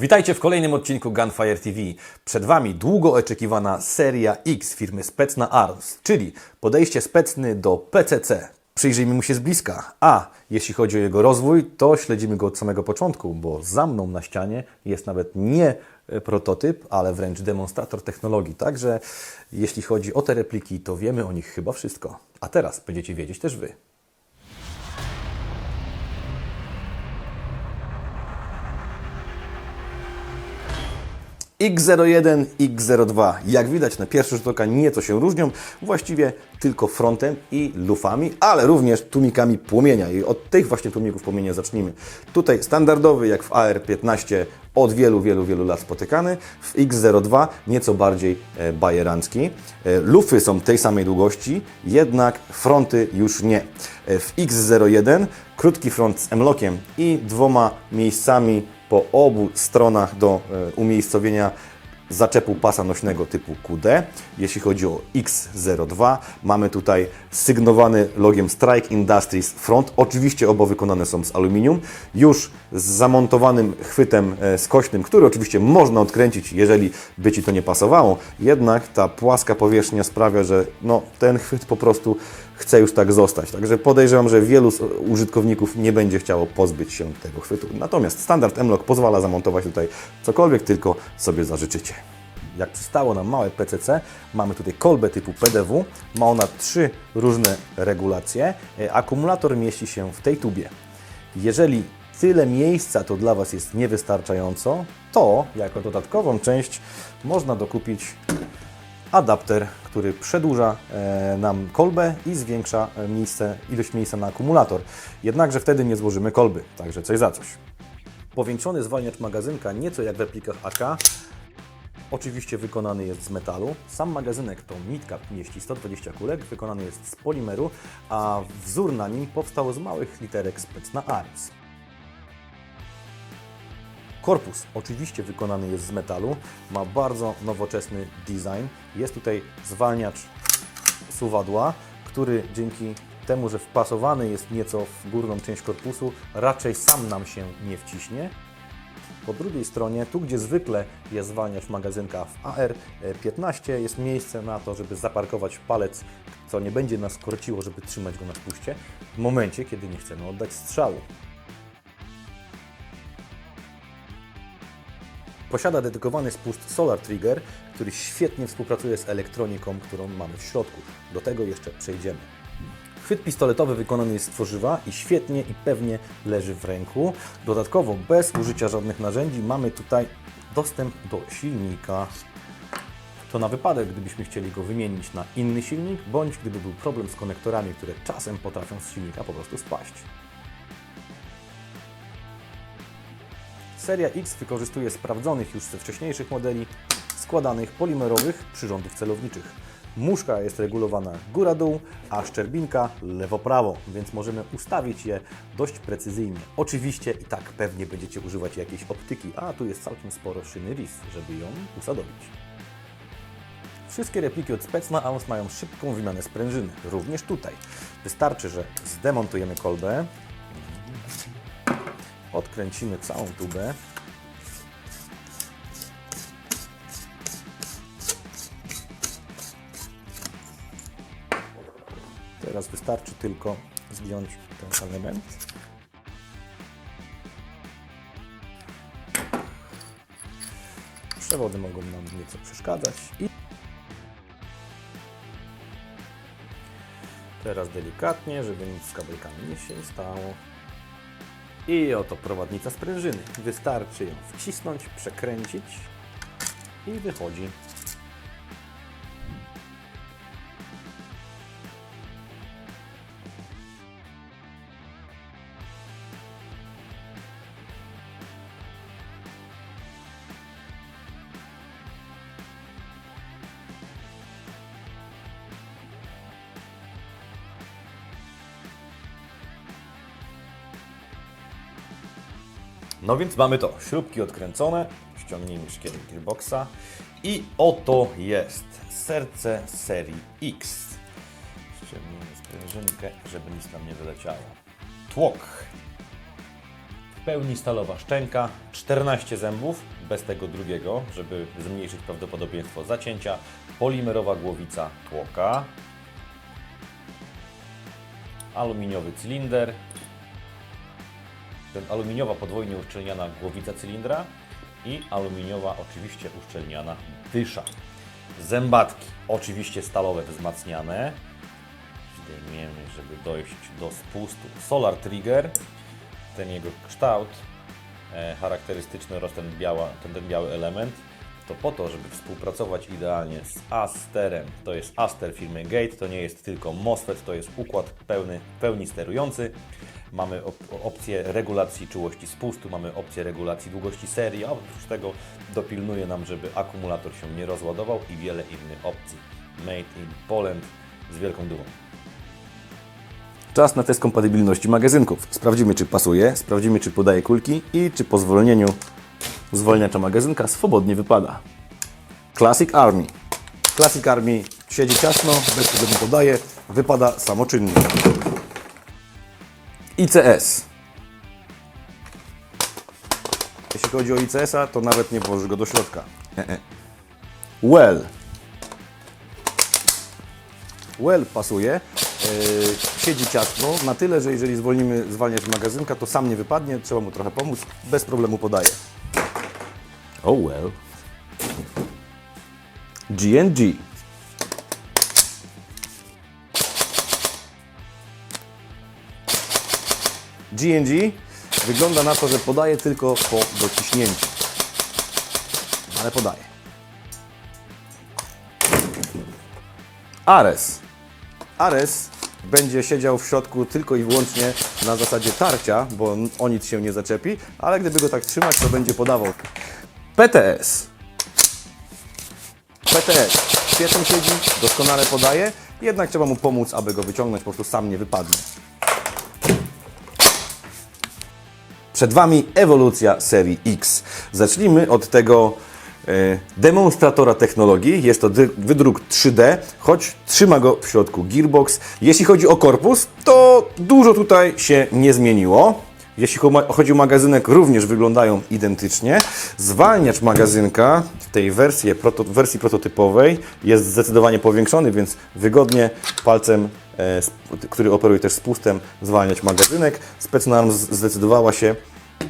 Witajcie w kolejnym odcinku Gunfire TV. Przed Wami długo oczekiwana seria X firmy Specna Arms, czyli podejście Specny do PCC. Przyjrzyjmy mu się z bliska. A jeśli chodzi o jego rozwój, to śledzimy go od samego początku, bo za mną na ścianie jest nawet nie e, prototyp, ale wręcz demonstrator technologii. Także jeśli chodzi o te repliki, to wiemy o nich chyba wszystko. A teraz będziecie wiedzieć też Wy. X01, X02. Jak widać na pierwszy rzut oka nieco się różnią, właściwie tylko frontem i lufami, ale również tłumikami płomienia i od tych właśnie tłumików płomienia zacznijmy. Tutaj standardowy jak w AR-15 od wielu, wielu, wielu lat spotykany, w X02 nieco bardziej e, bajerancki. E, lufy są tej samej długości, jednak fronty już nie. E, w X01 krótki front z M-lockiem i dwoma miejscami po obu stronach do e, umiejscowienia zaczepu pasa nośnego typu QD. Jeśli chodzi o X02, mamy tutaj sygnowany logiem Strike Industries front. Oczywiście oba wykonane są z aluminium, już z zamontowanym chwytem e, skośnym, który oczywiście można odkręcić, jeżeli by Ci to nie pasowało. Jednak ta płaska powierzchnia sprawia, że no, ten chwyt po prostu chce już tak zostać. Także podejrzewam, że wielu użytkowników nie będzie chciało pozbyć się tego chwytu. Natomiast standard M-Lock pozwala zamontować tutaj cokolwiek tylko sobie zażyczycie. Jak przystało na małe PCC, mamy tutaj kolbę typu PDW. Ma ona trzy różne regulacje. E, Akumulator mieści się w tej tubie. Jeżeli tyle miejsca to dla Was jest niewystarczająco, to jako dodatkową część można dokupić adapter, który przedłuża e, nam kolbę i zwiększa e, miejsce, ilość miejsca na akumulator. Jednakże wtedy nie złożymy kolby, także coś za coś. Powiększony zwalniacz magazynka, nieco jak w replikach AK, oczywiście wykonany jest z metalu. Sam magazynek to nitka mieści 120 kulek, wykonany jest z polimeru, a wzór na nim powstał z małych literek Specna Arms. Korpus oczywiście wykonany jest z metalu, ma bardzo nowoczesny design. Jest tutaj zwalniacz suwadła, który dzięki temu, że wpasowany jest nieco w górną część korpusu, raczej sam nam się nie wciśnie. Po drugiej stronie, tu gdzie zwykle jest zwalniacz magazynka w AR-15, jest miejsce na to, żeby zaparkować palec, co nie będzie nas korciło, żeby trzymać go na spuście, w momencie, kiedy nie chcemy oddać strzału. Posiada dedykowany spust Solar Trigger, który świetnie współpracuje z elektroniką, którą mamy w środku. Do tego jeszcze przejdziemy. Chwyt pistoletowy wykonany jest z tworzywa i świetnie i pewnie leży w ręku. Dodatkowo, bez użycia żadnych narzędzi, mamy tutaj dostęp do silnika. To na wypadek, gdybyśmy chcieli go wymienić na inny silnik, bądź gdyby był problem z konektorami, które czasem potrafią z silnika po prostu spaść. Seria X wykorzystuje sprawdzonych już ze wcześniejszych modeli składanych polimerowych przyrządów celowniczych. Muszka jest regulowana góra-dół, a szczerbinka lewo-prawo, więc możemy ustawić je dość precyzyjnie. Oczywiście i tak pewnie będziecie używać jakiejś optyki, a tu jest całkiem sporo szyny RIS, żeby ją usadowić. Wszystkie repliki od Specna Arms mają szybką wymianę sprężyny, również tutaj. Wystarczy, że zdemontujemy kolbę, odkręcimy całą tubę. Teraz wystarczy tylko zdjąć ten element. Przewody mogą nam nieco przeszkadzać i teraz delikatnie, żeby nic z kabelkami nie się stało. I oto prowadnica sprężyny. Wystarczy ją wcisnąć, przekręcić i wychodzi. No więc mamy to. Śrubki odkręcone. Ściągnijmy szkielet gearboxa. I oto jest serce serii X. Ściągnijmy sprężynkę, żeby nic nam nie wyleciało. Tłok. pełni stalowa szczęka, 14 zębów, bez tego drugiego, żeby zmniejszyć prawdopodobieństwo zacięcia, polimerowa głowica tłoka, aluminiowy cylinder, aluminiowa podwójnie uszczelniana głowica cylindra i aluminiowa oczywiście uszczelniana dysza. Zębatki oczywiście stalowe wzmacniane. Zdejmiemy, żeby dojść do spustu. Solar Trigger, ten jego kształt e, charakterystyczny oraz ten, biała, ten, ten biały element to po to, żeby współpracować idealnie z Asterem. To jest Aster firmy Gate, to nie jest tylko MOSFET, to jest układ pełny, pełni sterujący. Mamy op opcję regulacji czułości spustu, mamy opcję regulacji długości serii, a oprócz tego dopilnuje nam, żeby akumulator się nie rozładował i wiele innych opcji. Made in Poland z wielką dumą. Czas na test kompatybilności magazynków. Sprawdzimy, czy pasuje, sprawdzimy, czy podaje kulki i czy po zwolnieniu zwolniacza magazynka swobodnie wypada. Classic Army. Classic Army siedzi ciasno, bez problemu podaje, wypada samoczynnie. ICS. Jeśli chodzi o ICS-a, to nawet nie włożysz go do środka. E, e. Well. Well pasuje, yy, siedzi ciasno, na tyle, że jeżeli zwolnimy zwalniać magazynka, to sam nie wypadnie, trzeba mu trochę pomóc, bez problemu podaje. Oh well. G&G. G&G wygląda na to, że podaje tylko po dociśnięciu. Ale podaje. Ares. Ares będzie siedział w środku tylko i wyłącznie na zasadzie tarcia, bo o nic się nie zaczepi, ale gdyby go tak trzymać, to będzie podawał. PTS. PTS. Świetnie siedzi, doskonale podaje, jednak trzeba mu pomóc, aby go wyciągnąć, po prostu sam nie wypadnie. Przed Wami ewolucja serii X. Zacznijmy od tego e, demonstratora technologii. Jest to wydruk 3D, choć trzyma go w środku gearbox. Jeśli chodzi o korpus, to dużo tutaj się nie zmieniło. Jeśli cho- chodzi o magazynek, również wyglądają identycznie. Zwalniacz magazynka w tej wersji, proto, wersji prototypowej jest zdecydowanie powiększony, więc wygodnie palcem, który operuje też spustem, zwalniać magazynek. Specnarm zdecydowała się,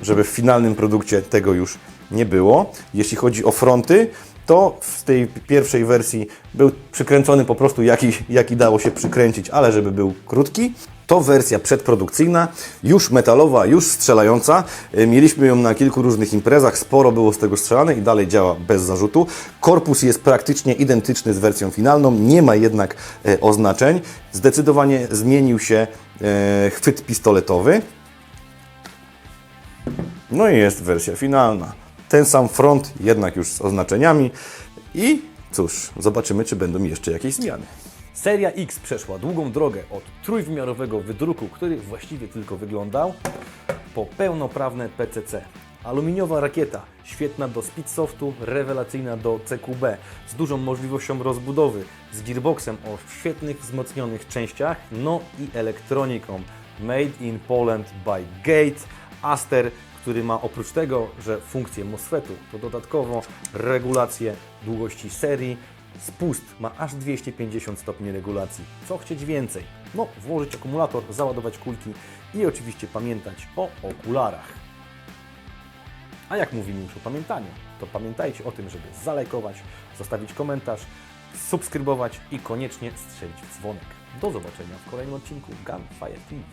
żeby w finalnym produkcie tego już nie było. Jeśli chodzi o fronty, to w tej pierwszej wersji był przykręcony po prostu jaki, jaki dało się przykręcić, ale żeby był krótki. To wersja przedprodukcyjna, już metalowa, już strzelająca. E, Mieliśmy ją na kilku różnych imprezach, sporo było z tego strzelane i dalej działa bez zarzutu. Korpus jest praktycznie identyczny z wersją finalną, nie ma jednak e, oznaczeń. Zdecydowanie zmienił się e, chwyt pistoletowy. No i jest wersja finalna. Ten sam front, jednak już z oznaczeniami. I cóż, zobaczymy, czy będą jeszcze jakieś zmiany. Seria X przeszła długą drogę od trójwymiarowego wydruku, który właściwie tylko wyglądał, po pełnoprawne PCC. Aluminiowa rakieta, świetna do speedsoftu, rewelacyjna do CQB, z dużą możliwością rozbudowy, z gearboxem o świetnych wzmocnionych częściach, no i elektroniką. Made in Poland by Gate, Aster, który ma oprócz tego, że funkcję MOSFETu, to dodatkowo regulację długości serii, Spust ma aż 250 stopni regulacji. Co chcieć więcej? No, włożyć akumulator, załadować kulki i oczywiście pamiętać o okularach. A jak mówimy już o pamiętaniu, to pamiętajcie o tym, żeby zalajkować, zostawić komentarz, subskrybować i koniecznie strzelić w dzwonek. Do zobaczenia w kolejnym odcinku Gunfire TV.